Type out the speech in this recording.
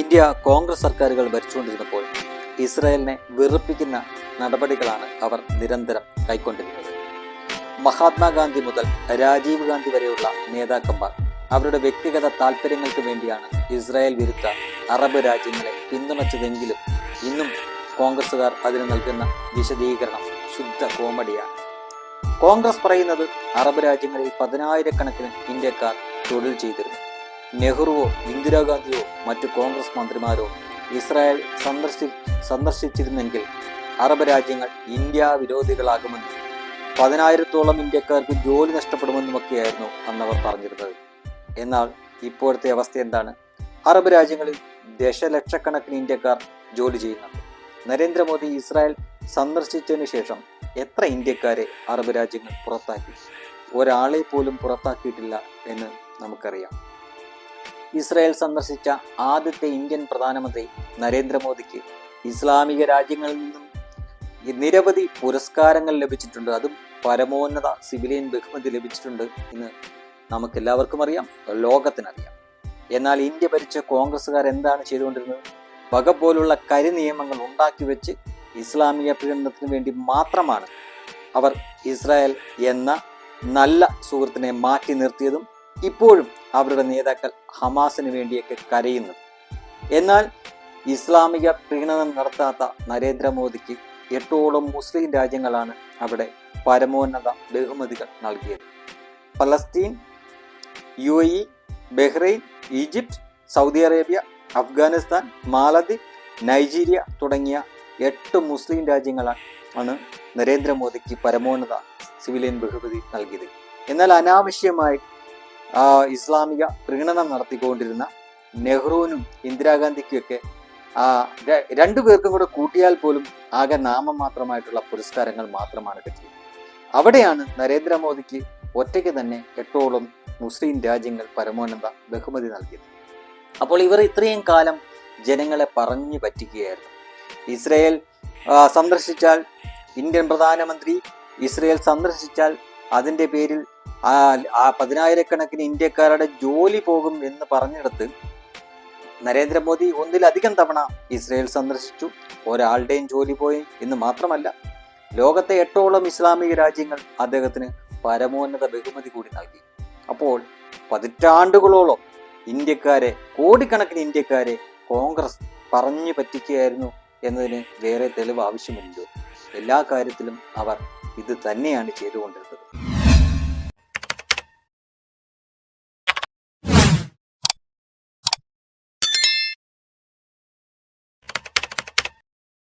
India Congress സർക്കാരുകൾ ഭരിച്ചുകൊണ്ടിരുന്നപ്പോൾ ഇസ്രായേലിനെ വെറുപ്പിക്കുന്ന നടപടികളാണ് അവർ നിരന്തരം കൈക്കൊണ്ടിരുന്നത്. മഹാത്മാഗാന്ധി മുതൽ രാജീവ് ഗാന്ധി വരെയുള്ള നേതാക്കന്മാർ അവരുടെ വ്യക്തിഗത താല്പര്യങ്ങൾക്ക് വേണ്ടിയാണ് ഇസ്രായേൽ വിരുദ്ധ അറബ് രാജ്യങ്ങളെ പിന്തുണച്ചതെങ്കിലും ഇന്നും കോൺഗ്രസുകാർ അതിന് നൽകുന്ന വിശദീകരണം ശുദ്ധ കോമഡിയാണ്. കോൺഗ്രസ് പറയുന്നത് അറബ് രാജ്യങ്ങളിൽ പതിനായിരക്കണക്കിന് ഇന്ത്യക്കാർ തൊഴിൽ ചെയ്തിരുന്നു. നെഹ്റുവോ ഇന്ദിരാഗാന്ധിയോ മറ്റു കോൺഗ്രസ് മന്ത്രിമാരോ ഇസ്രായേൽ സന്ദർശി സന്ദർശിച്ചിരുന്നെങ്കിൽ അറബ് രാജ്യങ്ങൾ ഇന്ത്യ വിരോധികളാകുമെന്നും പതിനായിരത്തോളം ഇന്ത്യക്കാർക്ക് ജോലി നഷ്ടപ്പെടുമെന്നുമൊക്കെയായിരുന്നു അന്നവർ പറഞ്ഞിരുന്നത്. എന്നാൽ ഇപ്പോഴത്തെ അവസ്ഥ എന്താണ്? അറബ് രാജ്യങ്ങളിൽ ദശലക്ഷക്കണക്കിന് ഇന്ത്യക്കാർ ജോലി ചെയ്യുന്നുണ്ട്. നരേന്ദ്രമോദി ഇസ്രായേൽ സന്ദർശിച്ചതിന് ശേഷം എത്ര ഇന്ത്യക്കാരെ അറബ് രാജ്യങ്ങൾ പുറത്താക്കി? ഒരാളെ പോലും പുറത്താക്കിയിട്ടില്ല എന്ന് നമുക്കറിയാം. ഇസ്രായേൽ സന്ദർശിച്ച ആദ്യത്തെ ഇന്ത്യൻ പ്രധാനമന്ത്രി നരേന്ദ്രമോദിക്ക് ഇസ്ലാമിക രാജ്യങ്ങളിൽ നിന്നും നിരവധി പുരസ്കാരങ്ങൾ ലഭിച്ചിട്ടുണ്ട്. അതും പരമോന്നത സിവിലിയൻ ബഹുമതി ലഭിച്ചിട്ടുണ്ട് എന്ന് നമുക്കെല്ലാവർക്കും അറിയാം. ലോകത്തിനറിയാം. എന്നാൽ ഇന്ത്യ ഭരിച്ച കോൺഗ്രസ്സുകാർ എന്താണ് ചെയ്തുകൊണ്ടിരുന്നത്? വക പോലുള്ള കരി നിയമങ്ങൾ ഉണ്ടാക്കി വെച്ച് ഇസ്ലാമിക പീഡനത്തിന് വേണ്ടി മാത്രമാണ് അവർ ഇസ്രായേൽ എന്ന നല്ല സുഹൃത്തിനെ മാറ്റി നിർത്തിയതും ഇപ്പോഴും അവരുടെ നേതാക്കൾ ഹമാസിന് വേണ്ടിയൊക്കെ കരയുന്നത് എന്നാൽ ഇസ്ലാമിക പ്രീണനം നടത്താത്ത നരേന്ദ്രമോദിക്ക് എട്ടോളം മുസ്ലിം രാജ്യങ്ങളാണ് അവിടെ പരമോന്നത ബഹുമതികൾ നൽകിയത്. Palestine U A Bahrain Egypt Saudi Arabia Afghanistan Maldives Nigeria തുടങ്ങിയ എട്ട് മുസ്ലിം രാജ്യങ്ങളാണ് ആണ് നരേന്ദ്രമോദിക്ക് പരമോന്നത സിവിലിയൻ ബഹുമതി നൽകിയത്. എന്നാൽ അനാവശ്യമായി ഇസ്ലാമിക പ്രീണനം നടത്തിക്കൊണ്ടിരുന്ന നെഹ്റുവിനും ഇന്ദിരാഗാന്ധിക്കുമൊക്കെ രണ്ടു പേർക്കും കൂടെ കൂട്ടിയാൽ പോലും ആകെ നാമം മാത്രമായിട്ടുള്ള പുരസ്കാരങ്ങൾ മാത്രമാണ് കിട്ടിയത്. അവിടെയാണ് നരേന്ദ്രമോദിക്ക് ഒറ്റയ്ക്ക് തന്നെ എട്ടോളം മുസ്ലിം രാജ്യങ്ങൾ പരമോന്നത ബഹുമതി നൽകിയത്. അപ്പോൾ ഇവർ ഇത്രയും കാലം ജനങ്ങളെ പറഞ്ഞു പറ്റിക്കുകയായിരുന്നു. ഇസ്രയേൽ സന്ദർശിച്ചാൽ ഇന്ത്യൻ പ്രധാനമന്ത്രി ഇസ്രയേൽ സന്ദർശിച്ചാൽ അതിന്റെ പേരിൽ ആ ആ പതിനായിരക്കണക്കിന് ഇന്ത്യക്കാരുടെ ജോലി പോകും എന്ന് പറഞ്ഞിടത്ത് നരേന്ദ്രമോദി ഒന്നിലധികം തവണ ഇസ്രയേൽ സന്ദർശിച്ചു. ഒരാളുടെയും ജോലി പോയി എന്ന് മാത്രമല്ല ലോകത്തെ എട്ടോളം ഇസ്ലാമിക രാജ്യങ്ങൾ അദ്ദേഹത്തിന് പരമോന്നത ബഹുമതി കൂടി നൽകി. അപ്പോൾ പതിറ്റാണ്ടുകളോളം ഇന്ത്യക്കാരെ കോടിക്കണക്കിന് ഇന്ത്യക്കാരെ കോൺഗ്രസ് പറഞ്ഞു പറ്റിക്കുകയായിരുന്നു എന്നതിന് വേറെ തെളിവ് ആവശ്യമില്ലല്ലോ എല്ലാ കാര്യത്തിലും അവർ ഇത് തന്നെയാണ് ചെയ്തുകൊണ്ടിരുന്നത്.